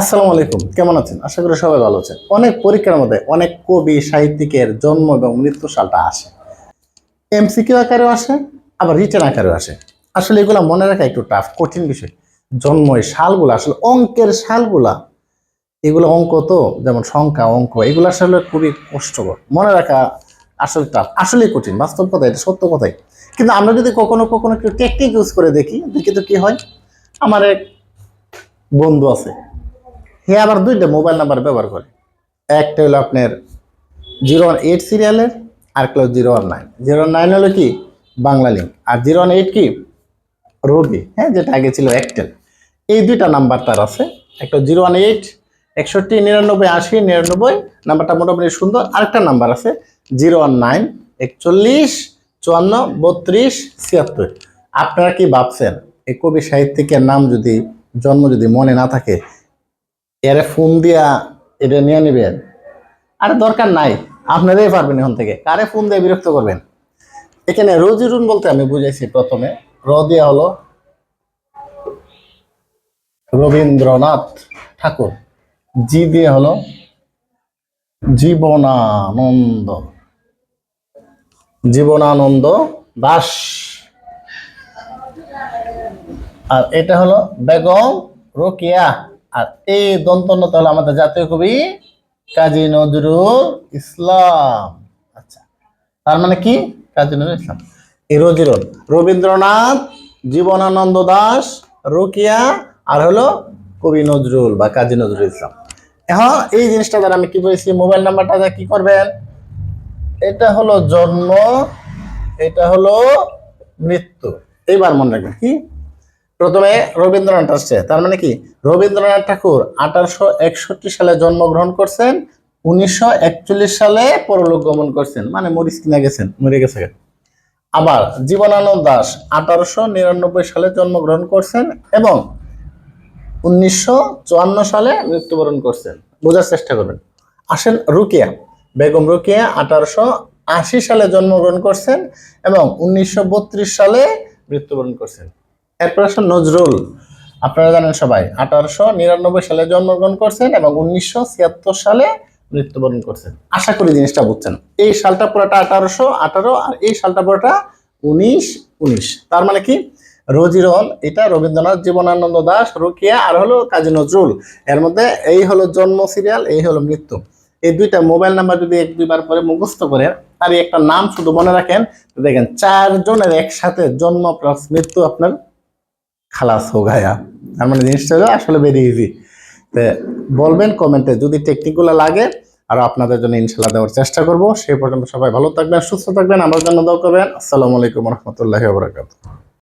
আসসালামু আলাইকুম। কেমন আছেন? আশা করি সবাই ভালো আছেন। অনেক পরীক্ষার মধ্যে অনেক কবি, সাহিত্যিকের জন্ম এবং মৃত্যু সালটা আসে। এমসিকিউ আকারেও আসে, আবার রিটার্ন আকারেও আসে। আসলে এগুলো মনে রাখা একটু টাফ কঠিন বিষয়। জন্ম এই সালগুলো, আসলে অঙ্কের সালগুলা, এগুলো অঙ্ক তো, যেমন সংখ্যা, অঙ্ক, এগুলো আসলে খুবই কষ্টকর। মনে রাখা আসলে টাফ আসলেই কঠিন, বাস্তব কথা এটা সত্য কথাই। কিন্তু আমরা যদি কখনো কখনো একটু টেকনিক ইউজ করে দেখি দেখি তো কি হয়। আমার এক বন্ধু আছে হে আবার দুইটা মোবাইল নাম্বার ব্যবহার করে। একটা হলো আপনার জিরো ওয়ান এইট সিরিয়ালের আর একটা হলো zero one nine. Zero nine হলো কি? বাংলা লিঙ্ক আর জিরো ওয়ান এইট কি? রবি হ্যাঁ যেটা আগে ছিল একটেল এই দুইটা নাম্বার তার আছে। একটা জিরো ওয়ান এইট, একষট্টি, নিরানব্বই, আশি, নিরানব্বই। নাম্বারটা মোটামুটি সুন্দর। আরেকটা নাম্বার আছে, জিরো ওয়ান নাইন, একচল্লিশ, চুয়ান্ন, বত্রিশ, ছিয়াত্তর। আপনারা কি ভাবছেন? এই কবি সাহিত্যিকের নাম যদি, জন্ম যদি মনে না থাকে এর ফোন দিয়া এটা নিয়ে নেবেন। আর দরকার নাই, আপনারাই পারবেন এখন থেকে। কারে ফোন দিয়ে বিরক্ত করবেন? এখানে রোজিরুন বলতে আমি বুঝাইছি প্রথমে। র দিয়া হলো রবীন্দ্রনাথ ঠাকুর। জি দিয়ে হলো জীবনানন্দ। জীবনানন্দ দাস। আর এটা হলো বেগম রোকিয়া। আর এই দন্তন্যতা হলো আমাদের জাতীয় কবি কাজী নজরুল ইসলাম। আচ্ছা তার মানে কি? কাজী নজরুল ইসলাম। এই রোজিরোল। রবীন্দ্রনাথ, জীবনানন্দ দাস, রোকিয়া, আর হলো কবি নজরুল বা কাজী নজরুল ইসলাম। এখন এই জিনিসটা দ্বারা আমি কি বলেছি? মোবাইল নাম্বারটা কি করবেন? এটা হলো জন্ম, এটা হলো মৃত্যু। এইবার মনে রাখবেন কি? প্রথমে রবীন্দ্রনাথ আসছে, তার মানে কি? রবীন্দ্রনাথ ঠাকুর আঠারোশো একষট্টি সালে জন্মগ্রহণ করছেন, উনিশশো একচল্লিশ সালে পরলোক গমন করছেন। মানে মরিস কিনা গেছেন, মরে গেছে আবার জীবনানন্দ দাস আঠারোশো নিরানব্বই সালে জন্মগ্রহণ করছেন এবং উনিশশো চুয়ান্ন সালে মৃত্যুবরণ করছেন। বোঝার চেষ্টা করবেন। আসেন রুকিয়া, বেগম রুকিয়া আঠারোশো আশি সালে জন্মগ্রহণ করছেন এবং উনিশশো বত্রিশ সালে মৃত্যুবরণ করছেন। এরপর আসেন নজরুল। আপনারা জানেন সবাই, আঠারোশো নিরানব্বই সালে জন্মগ্রহণ করছেন এবং উনিশশো ছিয়াত্তর সালে মৃত্যুবরণ করছেন। আশা করি জিনিসটা বুঝছেন। এই সালটা পুরোটা আঠারোশো আঠারো আর এই সালটা পুরোটা উনিশ উনিশ। তার মানে কি? রোজিরল এটা রবীন্দ্রনাথ জীবনানন্দ দাস, রুকিয়া আর হলো কাজী নজরুল। এর মধ্যে এই হলো জন্ম সিরিয়াল এই হলো মৃত্যু। এই দুইটা মোবাইল নাম্বার যদি এক দুইবার পরে মুখস্থ করে তার একটা নাম শুধু মনে রাখেন। দেখেন, চারজনের একসাথে জন্ম প্লাস মৃত্যু আপনার খালাস হো গায়া তার মানে জিনিসটা হলো আসলে ভেরি ইজি তো বলবেন কমেন্টে যদি টেকনিকগুলো লাগে, আর আপনাদের জন্য ইনশাল্লাহ দেওয়ার চেষ্টা করব। সেই পর্যন্ত সবাই ভালো থাকবেন, সুস্থ থাকবেন, আমার জন্য দোয়া করবেন। আসসালামু আলাইকুম রহমতুল্লাহ বরাকাতুহ।